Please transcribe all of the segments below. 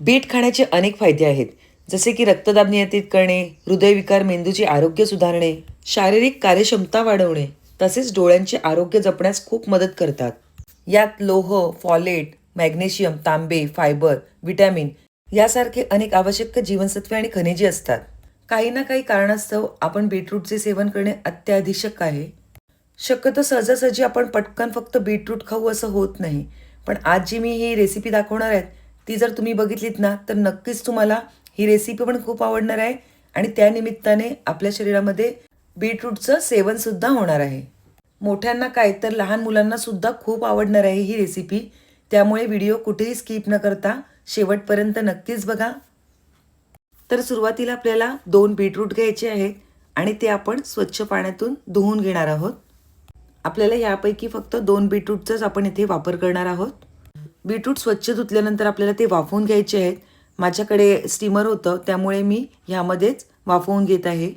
Bit खाण्याचे अनेक फायदे आहेत जसे की रक्तदाब नियंत्रित करणे हृदयविकार मेंदूचे आरोग्य सुधारणे शारीरिक कार्यक्षमता वाढवणे तसेच डोळ्यांचे आरोग्य जपण्यास खूप मदत करतात. यात लोह फॉलेट मॅग्नेशियम तांबे फायबर विटॅमिन यासारखे अनेक आवश्यक जीवनसत्वे आणि खनिजे असतात. काही ना काही कारणास्तव आपण बीटरूटचे सेवन करणे अत्याधिशक आहे. शक्यतो सहजासहजी आपण पटकन फक्त बीटरूट खाऊ असं होत नाही पण आज जी मी ही रेसिपी दाखवणार आहे ती जर तुम्ही बघितलीत ना तर नक्कीच तुम्हाला ही रेसिपी पण खूप आवडणार आहे. आणि त्यानिमित्ताने आपल्या शरीरामध्ये बीटरूटचं सेवनसुद्धा होणार आहे. मोठ्यांना काय तर लहान मुलांना सुद्धा खूप आवडणार आहे ही रेसिपी त्यामुळे व्हिडिओ कुठेही स्किप न करता शेवटपर्यंत नक्कीच बघा. तर सुरुवातीला आपल्याला दोन बीटरूट घ्यायचे आहेत आणि ते आपण स्वच्छ पाण्यातून धुवून घेणार आहोत. आपल्याला यापैकी फक्त दोन बीटरूटचाच आपण इथे वापर करणार आहोत. बीटरूट स्वच्छ धुतल्यानंतर आपल्याला ते वाफवून घ्यायचे आहेत. माझ्याकडे स्टीमर होतं त्यामुळे मी ह्यामध्येच वाफवून घेत आहे.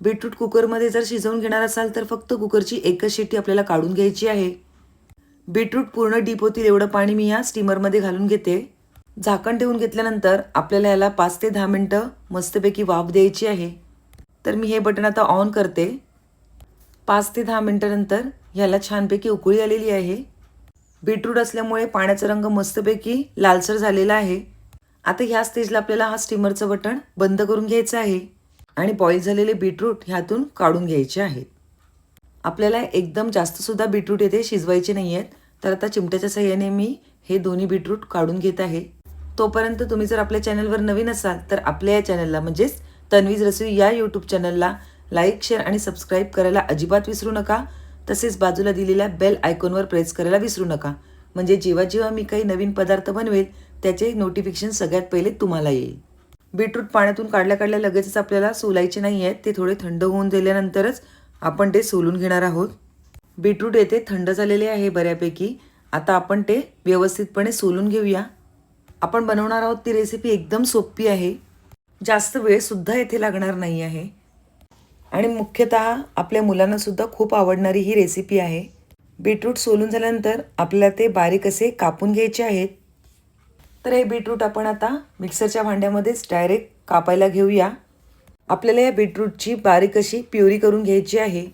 बीटरूट कुकरमध्ये जर शिजवून घेणार असाल तर फक्त कुकरची एकच शिट्टी आपल्याला काढून घ्यायची आहे. बीटरूट पूर्ण डीप होतील एवढं पाणी मी या स्टीमरमध्ये घालून घेते. झाकण ठेवून घेतल्यानंतर आपल्याला याला पाच ते दहा मिनटं मस्तपैकी वाफ द्यायची आहे. तर मी हे बटन आता ऑन करते. पाच ते दहा मिनटानंतर ह्याला छानपैकी उकळी आलेली आहे. बीटरूट असल्यामुळे पाण्याचा रंग मस्तपैकी लालसर झालेला आहे. आता ह्या स्टेजला आपल्याला हा स्टीमरचं बटन बंद करून घ्यायचं आहे आणि बॉईल झालेले बीटरूट ह्यातून काढून घ्यायचे आहेत. आपल्याला एकदम जास्तसुद्धा बीटरूट येथे शिजवायचे नाही आहेत तर आता चिमट्याच्या सहाय्याने मी हे दोन्ही बीटरूट काढून घेत आहे. तोपर्यंत तुम्ही जर आपल्या चॅनलवर नवीन असाल तर आपल्या या चॅनलला म्हणजेच तन्वीज रसोई या यूट्यूब चॅनलला लाईक शेअर आणि सबस्क्राईब करायला अजिबात विसरू नका. तसेच बाजूला दिलेल्या बेल आयकॉनवर प्रेस करायला विसरू नका. म्हणजे जेव्हा जेव्हा मी काही नवीन पदार्थ बनवेल त्याचे नोटिफिकेशन सगळ्यात पहिले तुम्हाला येईल. बीटरूट पाण्यातून काढल्या काढल्या लगेचच आपल्याला सोलायचे नाही आहेत ते थोडे थंड होऊन दिल्यानंतरच आपण ते सोलून घेणार आहोत. बीटरूट येथे थंड झालेले आहे बऱ्यापैकी. आता आपण ते व्यवस्थितपणे सोलून घेऊया. आपण बनवणार आहोत ती रेसिपी एकदम सोपी आहे. जास्त वेळसुद्धा येथे लागणार नाही आहे आणि मुख्यतः आपल्या मुलांनासुद्धा खूप आवडणारी ही रेसिपी आहे. बीटरूट सोलून झाल्यानंतर आपल्याला ते बारीक असे कापून घ्यायचे आहेत. तर हे बीटरूट आपण आता मिक्सरच्या भांड्यामध्येच डायरेक्ट कापायला घेऊया. आपल्याला या बीटरूटची बारीक अशी प्युरी करून घ्यायची आहे.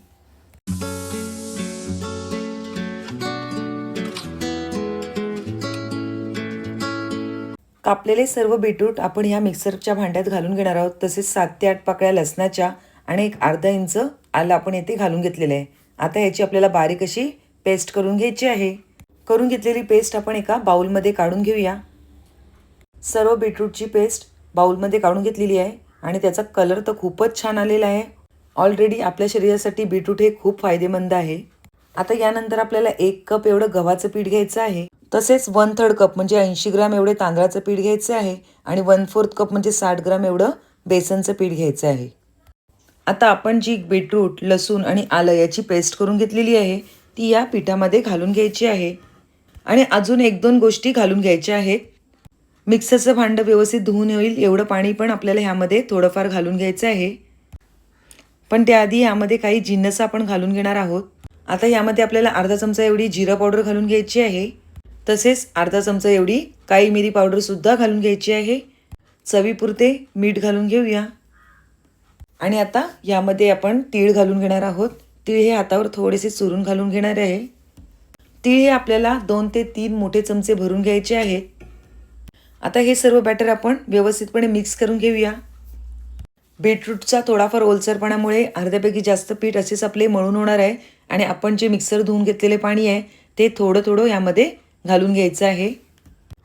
कापलेले सर्व बीटरूट आपण ह्या मिक्सरच्या भांड्यात घालून घेणार आहोत. तसेच सात ते आठ पाकळ्या लसणाच्या आणि एक अर्धा इंच आलं आपण येथे घालून घेतलेलं आहे. आता याची आपल्याला बारीक अशी पेस्ट करून घ्यायची आहे. करून घेतलेली पेस्ट आपण एका बाउलमध्ये काढून घेऊया. सर्व बीटरूटची पेस्ट बाउलमध्ये काढून घेतलेली आहे आणि त्याचा कलर तर खूपच छान आलेला आहे. ऑलरेडी आपल्या शरीरासाठी बीटरूट हे खूप फायदेमंद आहे. आता यानंतर आपल्याला एक कप एवढं गव्हाचं पीठ घ्यायचं आहे. तसेच वन थर्ड कप म्हणजे ऐंशी ग्राम एवढे तांदळाचं पीठ घ्यायचं आहे आणि वन फोर्थ कप म्हणजे साठ ग्राम एवढं बेसनचं पीठ घ्यायचं आहे. आता आपण जी बीटरूट लसूण आणि आलं याची पेस्ट करून घेतलेली आहे ती या पिठामध्ये घालून घ्यायची आहे. आणि अजून एक दोन गोष्टी घालून घ्यायच्या आहेत. मिक्सरचं भांडं व्यवस्थित धुवून होईल एवढं पाणी पण आपल्याला ह्यामध्ये थोडंफार घालून घ्यायचं आहे. पण त्याआधी यामध्ये काही जिन्नस आपण घालून घेणार आहोत. आता यामध्ये आपल्याला अर्धा चमचा एवढी जिरा पावडर घालून घ्यायची आहे. तसेच अर्धा चमचा एवढी काळी मिरी पावडरसुद्धा घालून घ्यायची आहे. चवीपुरते मीठ घालून घेऊया. आणि आता यामध्ये आपण तीळ घालून घेणार आहोत. तीळ हे हातावर थोडेसे चुरून घालून घेणार आहे. तीळ हे आपल्याला दोन ते तीन मोठे चमचे भरून घ्यायचे आहेत आता हे सर्व बॅटर आपण व्यवस्थितपणे मिक्स करून घेऊया. बीटरूटचा थोडाफार ओलसरपणामुळे अर्ध्यापैकी जास्त पीठ असेच आपले मळून होणार आहे आणि आपण जे मिक्सर धुवून घेतलेले पाणी आहे ते थोडं थोडं यामध्ये घालून घ्यायचं आहे.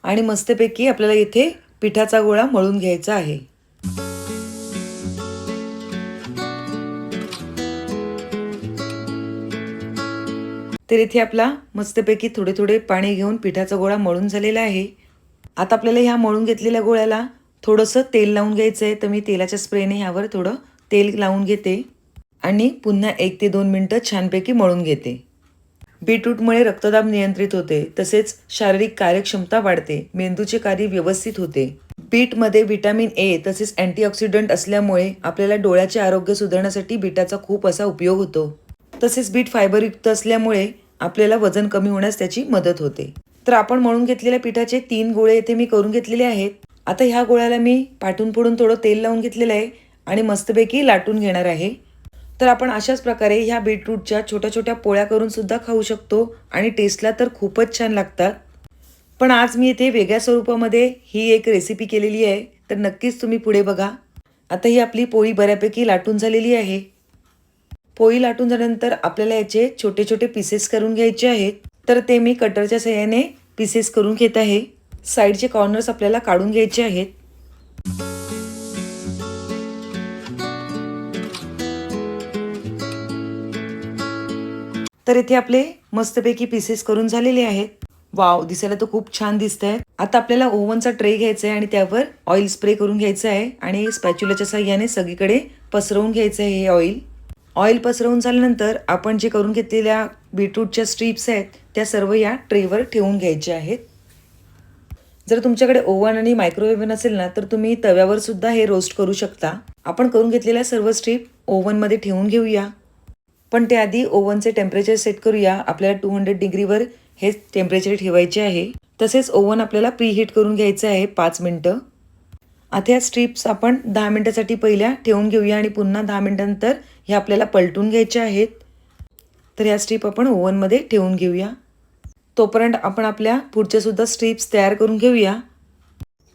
आणि मस्तपैकी आपल्याला इथे पिठाचा गोळा मळून घ्यायचा आहे. तर इथे आपला मस्तपैकी थोडे थोडे पाणी घेऊन पिठाचा गोळा मळून झालेला आहे. आता आपल्याला ह्या मळून घेतलेल्या गोळ्याला थोडंसं तेल लावून घ्यायचं आहे तर मी तेलाच्या स्प्रेने ह्यावर थोडं तेल लावून घेते. आणि पुन्हा एक ते दोन मिनटं छानपैकी मळून घेते. बीटरूटमुळे रक्तदाब नियंत्रित होते. तसेच शारीरिक कार्यक्षमता वाढते. मेंदूचे कार्य व्यवस्थित होते. बीटमध्ये विटॅमिन ए तसेच अँटीऑक्सिडंट असल्यामुळे आपल्याला डोळ्याचे आरोग्य सुधारण्यासाठी बीटाचा खूप असा उपयोग होतो. तसेच बीट फायबरयुक्त असल्यामुळे आपल्याला वजन कमी होण्यास त्याची मदत होते. तर आपण म्हणून घेतलेल्या पिठाचे तीन गोळे येथे मी करून घेतलेले आहेत. आता ह्या गोळ्याला मी पाठून पुढून थोडं तेल लावून घेतलेलं आहे आणि मस्तपैकी लाटून घेणार आहे. तर आपण अशाच प्रकारे ह्या बीटरूटच्या छोट्या छोट्या पोळ्या करून सुद्धा खाऊ शकतो आणि टेस्टला तर खूपच छान लागतात. पण आज मी इथे वेगळ्या स्वरूपामध्ये ही एक रेसिपी केलेली आहे. तर नक्कीच तुम्ही पुढे बघा. आता ही आपली पोळी बऱ्यापैकी लाटून झालेली आहे. पोळी लाटून झाल्यानंतर आपल्याला याचे छोटे छोटे पीसेस करून घ्यायचे आहेत. तर ते मी कटरच्या सहाय्याने पीसेस करून घेत आहे. साईडचे कॉर्नर्स आपल्याला काढून घ्यायचे आहेत. तर इथे आपले मस्तपैकी पीसेस करून झालेले आहेत. वाव दिसायला तर खूप छान दिसत आहे आता आपल्याला ओव्हनचा ट्रे घ्यायचा आहे आणि त्यावर ऑइल स्प्रे करून घ्यायचं आहे. आणि स्पॅच्युलाच्या साह्याने सगळीकडे पसरवून घ्यायचं आहे हे ऑइल ऑइल पसरवून झाल्यानंतर आपण जे करून घेतलेल्या बीटरूटच्या स्ट्रीप्स आहेत त्या सर्व या ट्रेवर ठेवून घ्यायच्या आहेत. जर तुमच्याकडे ओव्हन आणि मायक्रोवेव्ह नसेल ना तर तुम्ही तव्यावर सुद्धा हे रोस्ट करू शकता. आपण करून घेतलेल्या सर्व स्ट्रीप ओव्हनमध्ये ठेवून घेऊया. पण त्याआधी ओव्हनचे टेम्परेचर सेट करूया. आपल्याला टू हंड्रेड डिग्रीवर हे टेम्परेचर ठेवायचे आहे. तसेच ओव्हन आपल्याला प्रीहीट करून घ्यायचं आहे पाच मिनटं. आता या स्ट्रिप्स आपण दहा मिनटासाठी पहिल्या ठेवून घेऊया आणि पुन्हा दहा मिनटानंतर ह्या आपल्याला पलटून घ्यायच्या आहेत. तर ह्या स्ट्रीप आपण ओव्हनमध्ये ठेवून घेऊया. तोपर्यंत आपण आपल्या पुढच्यासुद्धा स्ट्रिप्स स्ट्रीप्स तयार करून घेऊया.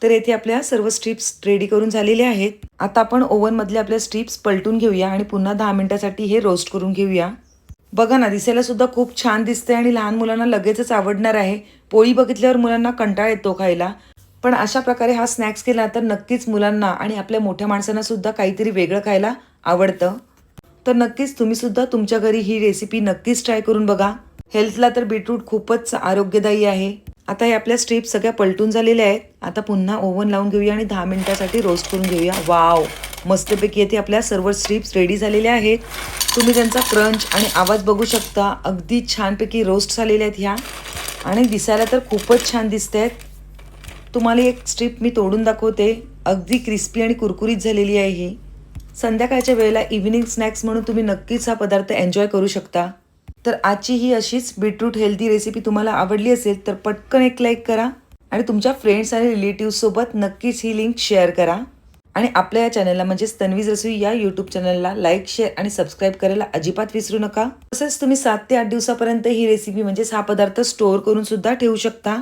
तर येथे आपल्या सर्व स्ट्रिप्स रेडी करून झालेल्या आहेत. आता आपण ओव्हनमधल्या आपल्या स्ट्रिप्स पलटून घेऊया आणि पुन्हा दहा मिनटासाठी हे रोस्ट करून घेऊया. बघा ना दिसायला सुद्धा खूप छान दिसते आणि लहान मुलांना लगेचच आवडणार आहे. पोळी बघितल्यावर मुलांना कंटाळ येतो खायला. पण अशा प्रकारे हा स्नॅक्स केला तर नक्कीच मुलांना आणि आपल्या मोठ्या माणसांना सुद्धा काहीतरी वेगळं खायला आवडतं. तर नक्कीच तुम्ही सुद्धा तुमच्या घरी ही रेसिपी नक्कीच ट्राय करून बघा. हेल्थला तर बीटरूट खूपच आरोग्यदायी आहे. आता हे आपल्या स्ट्रीप सगळ्या पलटून झालेल्या आहेत. आता पुन्हा ओव्हन लावून घेऊया आणि दहा मिनिटासाठी रोस्ट करून घेऊया. वाव मस्तपैकी येथे आपल्या सर्व स्ट्रीप्स रेडी झालेल्या आहेत. तुम्ही त्यांचा क्रंच आणि आवाज बघू शकता. अगदी छानपैकी रोस्ट झालेल्या आहेत ह्या. आणि दिसायला तर खूपच छान दिसत आहेत तुम्हाला एक स्ट्रीप मी तोडून दाखवते. अगदी क्रिस्पी आणि कुरकुरीत झालेली आहे ही. संध्याकाळच्या वेळेला इव्हिनिंग स्नॅक्स म्हणून तुम्ही नक्कीच हा पदार्थ एन्जॉय करू शकता. तर आजची ही अशीच बीटरूट हेल्दी रेसिपी तुम्हाला आवडली असेल तर पटकन एक लाईक करा आणि तुमच्या फ्रेंड्स आणि रिलेटिव्हसोबत नक्कीच ही लिंक शेअर करा. आणि आपल्या या चॅनलला म्हणजेच तन्वीज रसोई या यूट्यूब चॅनलला लाईक शेअर आणि सबस्क्राईब करायला अजिबात विसरू नका. तसेच तुम्ही सात ते आठ दिवसापर्यंत ही रेसिपी म्हणजेच हा पदार्थ स्टोअर करून सुद्धा ठेवू शकता.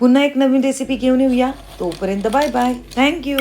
पुन्हा एक नवीन रेसिपी घेऊन येऊया. तोपर्यंत बाय बाय थँक्यू